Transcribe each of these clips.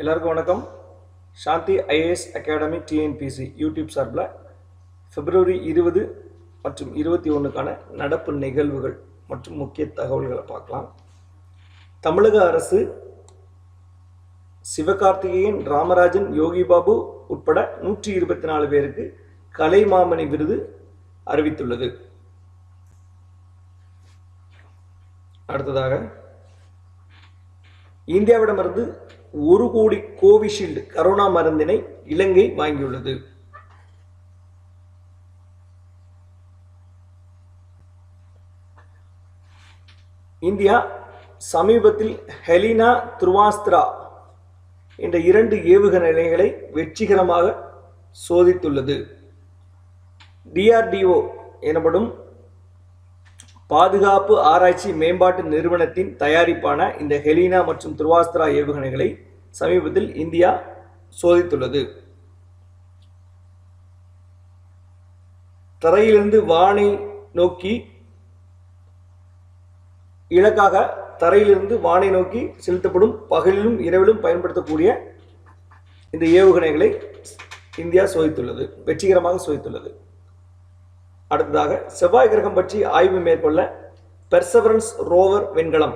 எல்லாருக்கும் வணக்கம். Shanthi IAS academy TNPSC YouTube சார்பில் பிப்ரவரி இருபது மற்றும் இருபத்தி ஒன்றுக்கான நடப்பு நிகழ்வுகள் மற்றும் முக்கிய தகவல்களை பார்க்கலாம். தமிழக அரசு சிவகார்த்திகேயன் ராமராஜன் யோகி பாபு உட்பட நூற்றி இருபத்தி நாலு பேருக்கு கலைமாமணி விருது அறிவித்துள்ளது. அடுத்ததாக இந்தியாவிடமிருந்து ஒரு கோடி கோவிஷீல்டு கரோனா மருந்தினை இலங்கை வாங்கியுள்ளது. இந்தியா சமீபத்தில் ஹெலினா துருவாஸ்திரா என்ற இரண்டு ஏவுகணைகளை வெற்றிகரமாக சோதித்துள்ளது. டிஆர்டிஓ எனப்படும் பாதுகாப்பு ஆராய்ச்சி மேம்பாட்டு நிறுவனத்தின் தயாரிப்பான இந்த ஹெலினா மற்றும் துருவாஸ்திரா ஏவுகணைகளை சமீபத்தில் இந்தியா சோதித்துள்ளது. தரையிலிருந்து வானை நோக்கி இலக்காக தரையிலிருந்து வானை நோக்கி செலுத்தப்படும் பகலிலும் இரவிலும் பயன்படுத்தக்கூடிய இந்த ஏவுகணைகளை இந்தியா சோதித்துள்ளது வெற்றிகரமாக சோதித்துள்ளது. அடுத்ததாக செவ்வாய் கிரகம் பற்றி ஆய்வு மேற்கொள்ள பெர்சவரன்ஸ் ரோவர் விண்கலம்.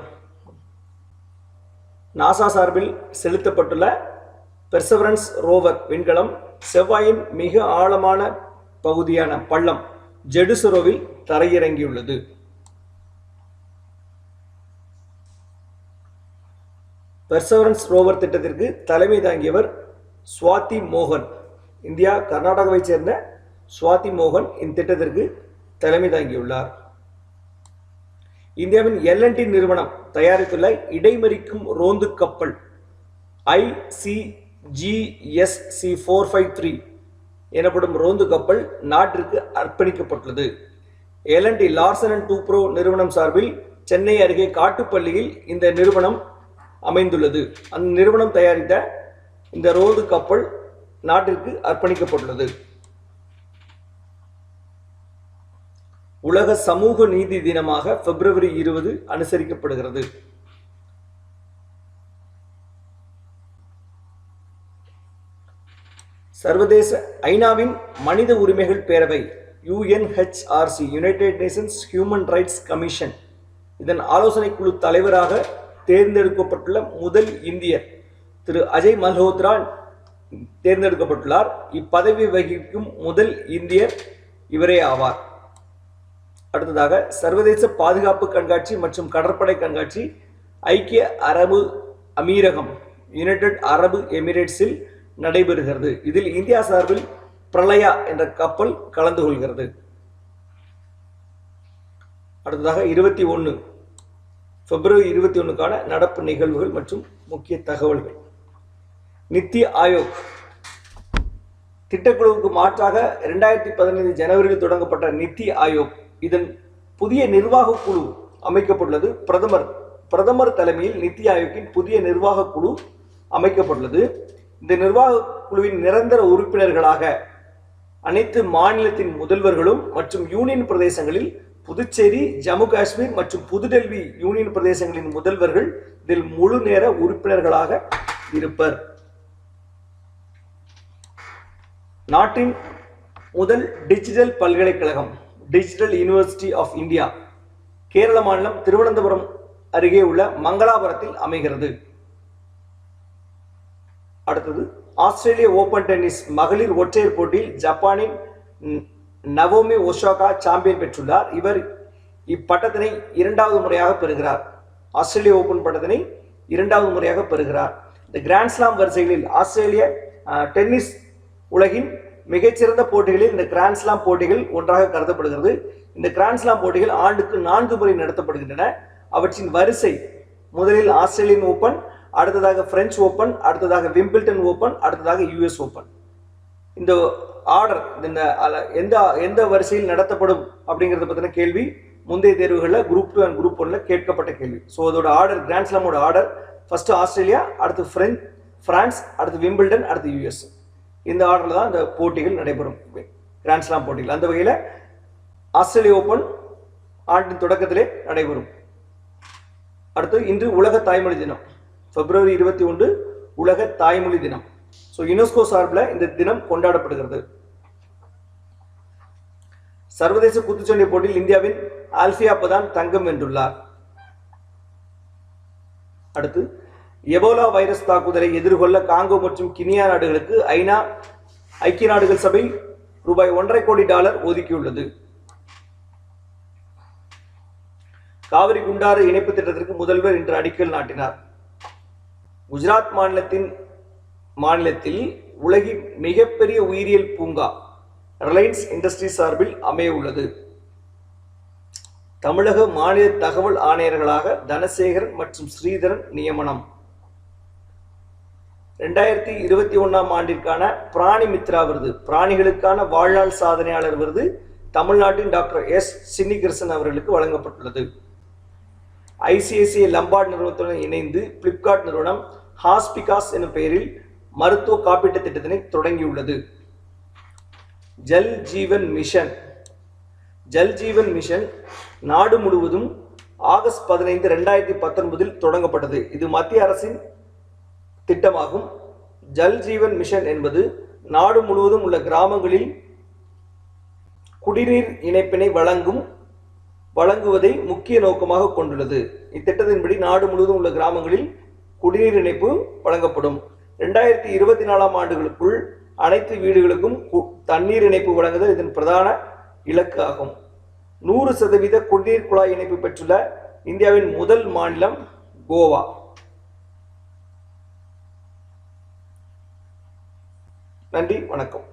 நாசா சார்பில் செலுத்தப்பட்டுள்ள பெர்சவரன்ஸ் ரோவர் விண்கலம் செவ்வாயின் மிக ஆழமான பகுதியான பள்ளம் ஜெடுசரோவில் தரையிறங்கியுள்ளது. பெர்சவரன்ஸ் ரோவர் திட்டத்திற்கு தலைமை தாங்கியவர் சுவாதி மோகன் இந்தியா கர்நாடகாவைச் சேர்ந்த சுவாதி மோகன் இந்த திட்டத்திற்கு தலைமை தாங்கியுள்ளார். இந்தியாவின் எல்என்டி நிறுவனம் தயாரித்துள்ள இடைமறிக்கும் ரோந்து கப்பல் ஐசிஜிஎஸ்சி ஃபோர் ஃபைவ் த்ரீ எனப்படும் ரோந்து கப்பல் நாட்டிற்கு அர்ப்பணிக்கப்பட்டுள்ளது. எல்என்டி லார்சன் அண்ட் டூப்ரோ நிறுவனம் சார்பில் சென்னை அருகே காட்டுப்பள்ளியில் இந்த நிறுவனம் அமைந்துள்ளது. அந்த நிறுவனம் தயாரித்த இந்த ரோந்து கப்பல் நாட்டிற்கு அர்ப்பணிக்கப்பட்டுள்ளது. உலக சமூக நீதி தினமாக பிப்ரவரி இருபது அனுசரிக்கப்படுகிறது. சர்வதேச ஐநாவின் மனித உரிமைகள் பேரவை UNHRC United Nations Human Rights Commission இதன் ஆலோசனை குழு தலைவராக தேர்ந்தெடுக்கப்பட்டுள்ள முதல் இந்தியர் திரு அஜய் மல்ஹோத்ரா தேர்ந்தெடுக்கப்பட்டுள்ளார். இப்பதவி வகிக்கும் முதல் இந்தியர் இவரே ஆவார். அடுத்ததாக சர்வதேச பாதுகாப்பு கண்காட்சி மற்றும் கடற்படை கண்காட்சி ஐக்கிய அரபு அமீரகம் யுனைடெட் அரபு எமிரேட்ஸில் நடைபெறுகிறது. இதில் இந்தியா சார்பில் பிரளயா என்ற கப்பல் கலந்து கொள்கிறது. அடுத்ததாக இருபத்தி ஒன்று பிப்ரவரி இருபத்தி ஒன்றுக்கான நடப்பு நிகழ்வுகள் மற்றும் முக்கிய தகவல்கள். நித்தி ஆயோக் திட்டக்குழுவுக்கு மாற்றாக இரண்டாயிரத்தி பதினைந்து ஜனவரியில் தொடங்கப்பட்ட நித்தி ஆயோக் இதன் புதிய நிர்வாக குழு அமைக்கப்பட்டுள்ளது. பிரதமர் பிரதமர் தலைமையில் நித்தி ஆயோக்கின் புதிய நிர்வாக குழு அமைக்கப்பட்டுள்ளது. இந்த நிர்வாக குழுவின் நிரந்தர உறுப்பினர்களாக அனைத்து மாநிலத்தின் முதல்வர்களும் மற்றும் யூனியன் பிரதேசங்களில் புதுச்சேரி ஜம்மு காஷ்மீர் மற்றும் புதுடெல்லி யூனியன் பிரதேசங்களின் முதல்வர்கள் இதில் முழு நேர உறுப்பினர்களாக இருப்பர். நாட்டின் முதல் டிஜிட்டல் பல்கலைக்கழகம் digital university of India Kerala மாநிலம் திருவனந்தபுரம் அருகே உள்ள மங்களாபுரத்தில் அமைகிறது. அடுத்தது ஆஸ்திரேலிய ஓபன் டென்னிஸ் மகளிர் ஒற்றையர் போட்டியில் ஜப்பானின் நவோமி ஒஷாகா சாம்பியன் பெற்றுள்ளார். இவர் இப்பட்டத்தினை இரண்டாவது முறையாக பெறுகிறார். ஆஸ்திரேலிய ஓபன் பட்டத்தினை இரண்டாவது முறையாக பெறுகிறார். இந்த கிராண்ட்ஸ்லாம் வரிசைகளில் ஆஸ்திரேலிய டென்னிஸ் உலகின் மிகச்சிறந்த போட்டிகளில் இந்த கிராண்ட்ஸ்லாம் போட்டிகள் ஒன்றாக கருதப்படுகிறது. இந்த கிராண்ட்ஸ்லாம் போட்டிகள் ஆண்டுக்கு நான்கு முறை நடத்தப்படுகின்றன. அவற்றின் வரிசை முதலில் ஆஸ்திரேலியன் ஓப்பன் அடுத்ததாக பிரெஞ்சு ஓப்பன் அடுத்ததாக விம்பிள்டன் ஓப்பன் அடுத்ததாக யுஎஸ் ஓப்பன் இந்த ஆர்டர் இந்த எந்த எந்த வரிசையில் நடத்தப்படும் அப்படிங்கிறத பற்றின கேள்வி முந்தைய தேர்வுகளில் குரூப் டூ அண்ட் குரூப் ஒன்ல கேட்கப்பட்ட கேள்வி. ஸோ அதோட ஆர்டர் கிராண்ட்ஸ்லாமோட ஆர்டர் ஃபர்ஸ்ட் ஆஸ்திரேலியா அடுத்து பிரெஞ்ச் பிரான்ஸ் அடுத்து விம்பிள்டன் அடுத்து யுஎஸ் இந்த ஆர்டரில் தான் இந்த போட்டிகள் நடைபெறும். கிராண்ட்ஸ்லாம் போட்டிகள். அந்த வகையில் ஆஸ்திரேலிய ஓப்பன் ஆண்டின் தொடக்கத்திலே நடைபெறும். அடுத்து இன்று உலக தாய்மொழி தினம். பிப்ரவரி இருபத்தி ஒன்று உலக தாய்மொழி தினம். ஸோ யுனெஸ்கோ சார்பில் இந்த தினம் கொண்டாடப்படுகிறது. சர்வதேச குத்துச்சண்டை போட்டியில் இந்தியாவின் ஆல்ஃபியா பதான் தங்கம் வென்றுள்ளார். அடுத்து எபோலா வைரஸ் தாக்குதலை எதிர்கொள்ள காங்கோ மற்றும் கினியா நாடுகளுக்கு ஐநா ஐக்கிய நாடுகள் சபை ரூபாய் ஒன்றரை கோடி டாலர் ஒதுக்கியுள்ளது. காவிரி குண்டாறு இணைப்பு திட்டத்திற்கு முதல்வர் இன்று அடிக்கல் நாட்டினார். குஜராத் மாநிலத்தின் மாநிலத்தில் உலகின் மிகப்பெரிய உயிரியல் பூங்கா ரிலையன்ஸ் இண்டஸ்ட்ரி சார்பில் அமைய உள்ளது தமிழக மாநில தகவல் ஆணையர்களாக தனசேகரன் மற்றும் ஸ்ரீதரன் நியமனம். ரெண்டாயிரத்தி இருபத்தி ஒன்றாம் ஆண்டிற்கான பிராணி மித்ரா விருது. பிராணிகளுக்கான வாழ்நாள் சாதனையாளர் விருது தமிழ்நாட்டின் டாக்டர் எஸ். சின்னிகிருஷ்ணன் அவர்களுக்கு வழங்கப்பட்டுள்ளது. ஐசிஐசிஐ லம்பார்ட் நிறுவனத்துடன் இணைந்து பிளிப்கார்ட் நிறுவனம் ஹாஸ்பிகாஸ் எனும் பெயரில் மருத்துவ காப்பீட்டுத் திட்டத்தினை தொடங்கியுள்ளது. ஜல் ஜீவன் மிஷன். ஜல் ஜீவன் மிஷன் நாடு முழுவதும் ஆகஸ்ட் பதினைந்து ரெண்டாயிரத்தி பத்தொன்பதில் தொடங்கப்பட்டது. இது மத்திய அரசின் திட்டமாகும். ஜல் ஜீவன் மிஷன் என்பது நாடு முழுவதும் உள்ள கிராமங்களில் குடிநீர் இணைப்பினை வழங்கும் வழங்குவதை முக்கிய நோக்கமாக கொண்டுள்ளது. இத்திட்டத்தின்படி நாடு முழுவதும் உள்ள கிராமங்களில் குடிநீர் இணைப்பு வழங்கப்படும். ரெண்டாயிரத்தி இருபத்தி நாலாம் ஆண்டுகளுக்குள் அனைத்து வீடுகளுக்கும் கு- தண்ணீர் இணைப்பு வழங்குதல் இதன் பிரதான இலக்கு ஆகும். நூறு சதவீத குடிநீர் குழாய் இணைப்பு பெற்றுள்ள இந்தியாவின் முதல் மாநிலம் கோவா. நன்றி வணக்கம்.